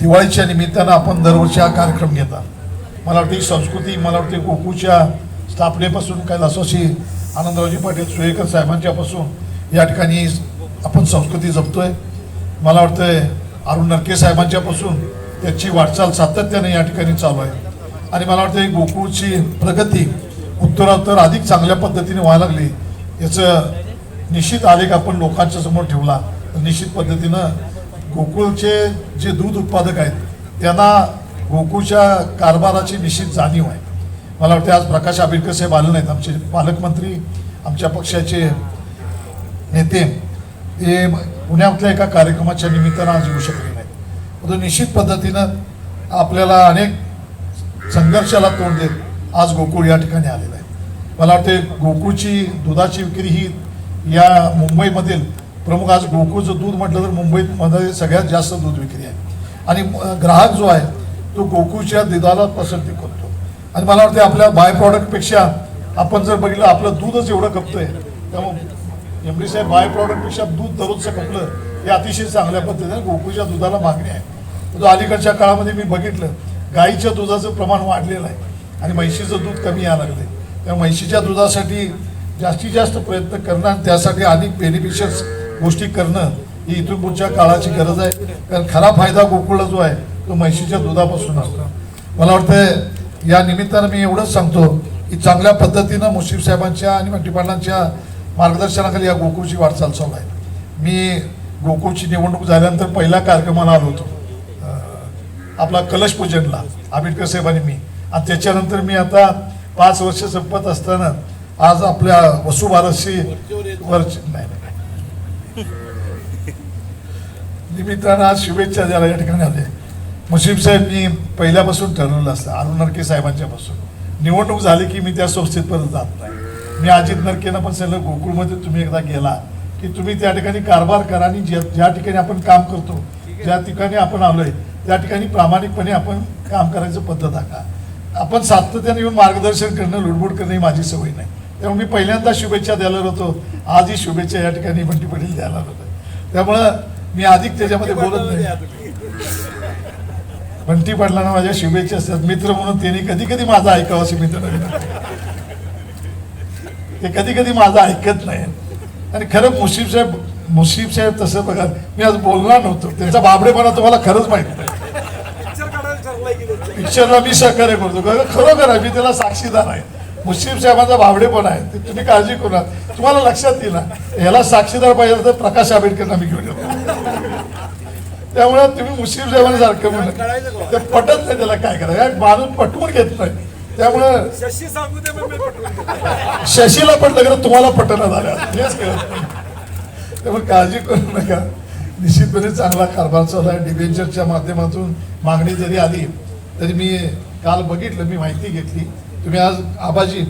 दिवाळीच्या निमित्तानं आपण दरवर्षी हा कार्यक्रम घेतात. मला वाटतं ही संस्कृती मला वाटते गोकूच्या स्थापनेपासून कैलासवासी आनंदरावजी पाटील सुळेकर साहेबांच्यापासून या ठिकाणी आपण संस्कृती जपतोय. मला वाटतंय अरुण नरके साहेबांच्यापासून त्याची वाटचाल सातत्याने या ठिकाणी चालू आहे. आणि मला वाटतं गोकुळची प्रगती उत्तरोत्तर अधिक चांगल्या पद्धतीने व्हायला लागली याचं निश्चित आलेख आपण लोकांच्या समोर ठेवला. तर निश्चित पद्धतीनं गोकुळचे जे दूध उत्पादक आहेत त्यांना गोकुळच्या कारभाराची निश्चित जाणीव आहे. मला वाटते आज प्रकाश आंबेडकर साहेब आले नाहीत आमचे पालकमंत्री आमच्या पक्षाचे नेते हे पुण्यातल्या एका कार्यक्रमाच्या निमित्तानं आज येऊ शकले नाहीत. परंतु निश्चित पद्धतीनं आपल्याला अनेक संघर्षाला तोंड देत आज गोकुळ या ठिकाणी आलेलं आहे. मला वाटते गोकुळची दुधाची विक्री ही या मुंबईमधील प्रमुख आज गोकुळचं दूध म्हटलं तर मुंबईमध्ये सगळ्यात जास्त दूध विक्री आहे. आणि ग्राहक जो आहे तो गोकुळच्या दुधाला पसंती करतो. आणि मला वाटते आपल्या बाय प्रॉडक्टपेक्षा आपण जर बघितलं आपलं दूधच एवढं खपतंय त्यामुळे एम डी साहेब बाय प्रॉडक्टपेक्षा दूध दररोजचं खपलं हे अतिशय चांगल्या पद्धतीने गोकुळच्या दुधाला मागणी आहे. परंतु अलीकडच्या काळामध्ये मी बघितलं गाईच्या दुधाचं प्रमाण वाढलेलं आहे आणि म्हैशीचं दूध कमी यायला लागले त्या म्हैशीच्या दुधासाठी जास्तीत जास्त प्रयत्न करणं आणि त्यासाठी अनेक बेनिफिशियस गोष्टी करणं ही इथून पुढच्या काळाची गरज आहे. कारण खरा फायदा गोकुळला जो आहे तो म्हैशीच्या दुधापासून असतो. मला वाटतं या निमित्तानं मी एवढंच सांगतो की चांगल्या पद्धतीनं मुश्रीफ साहेबांच्या आणि मंटी मार्गदर्शनाखाली या गोकुळची वाटचाल चालू आहे. मी गोकुळची निवडणूक झाल्यानंतर पहिल्या कार्यक्रमाला आलो होतो. आपला कलश पूजनला आंबेडकर साहेबांनी मी. आणि त्याच्यानंतर मी आता पाच वर्ष संपत असताना आज आपल्या वसुबारसची वरची नाही. निमित्तानं आज शुभेच्छा द्यायला या ठिकाणी आले. मुश्रीफ साहेब मी पहिल्यापासून ठरवलं असतं अरुण नरके साहेबांच्यापासून. निवडणूक झाली की मी त्या संस्थेत परत जात नाही. मी अजित नरकेनं पण सांगितलं गोकुळमध्ये तुम्ही एकदा गेला की तुम्ही त्या ठिकाणी कारभार करा आणि ज्या ज्या ठिकाणी आपण काम करतो ज्या ठिकाणी आपण आलोय त्या ठिकाणी प्रामाणिकपणे आपण काम करायचं पद्धत आखा. आपण सातत्याने येऊन मार्गदर्शन करणं लुडबुड करणं ही माझी सवय नाही. त्यामुळे मी पहिल्यांदा शुभेच्छा द्यायला होतो. आज ही शुभेच्छा या ठिकाणी बंटी पाटील द्यायला होतो त्यामुळं मी अधिक त्याच्यामध्ये बोलत नाही. बंटी पाटलांना माझ्या शुभेच्छा असतात मित्र म्हणून त्यांनी कधी कधी माझं ऐकावं असं मित्र ते कधी कधी माझं ऐकत नाही. आणि खरं मुशीफ साहेब मुशीफ साहेब तसं बघा मी आज बोलणार नव्हतो. त्यांचा बाबडेपणा तुम्हाला खरंच माहीत नाही. पिक्चरला मी सहकार्य करतो. खरोखर मी त्याला साक्षीदार आहे. मुश्रीफ साहेबांचा भावडेपणा आहे. ते तुम्ही काळजी करू तुम्हाला लक्षात येईल ना ह्याला साक्षीदार पाहिजे तर प्रकाश आंबेडकरला मी घेऊन येतो. त्यामुळे तुम्ही मुश्रीफ साहेबांनी सारखं म्हणलं ते पटत नाही त्याला काय करायचं. माणूस पटवून घेत नाही. त्यामुळं. शशीला पटलं खरं तुम्हाला पटणं झालं हेच कळत. त्यामुळे काळजी करू नका. निश्चितपणे चांगला कारभार चालू आहे. डिबेंचरच्या माध्यमातून मागणी जरी आली तरी मी काल बघितलं मी माहिती घेतली. तुम्ही आज आबाजी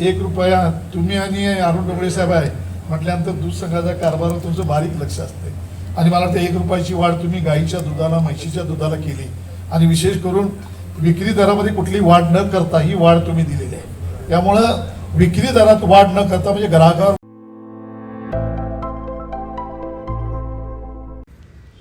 एक रुपया तुम्ही आणि अरुण डोंगरे साहेब आहे म्हटल्यानंतर दूध संघाचा कारभारावर तुमचं बारीक लक्ष असते. आणि मला वाटतं एक रुपयाची वाढ तुम्ही गाईच्या दुधाला म्हैशीच्या दुधाला केली. आणि विशेष करून विक्री दरामध्ये कुठली वाढ न करता ही वाढ तुम्ही दिलेली आहे. त्यामुळं विक्री दरात वाढ न करता म्हणजे ग्राहकावर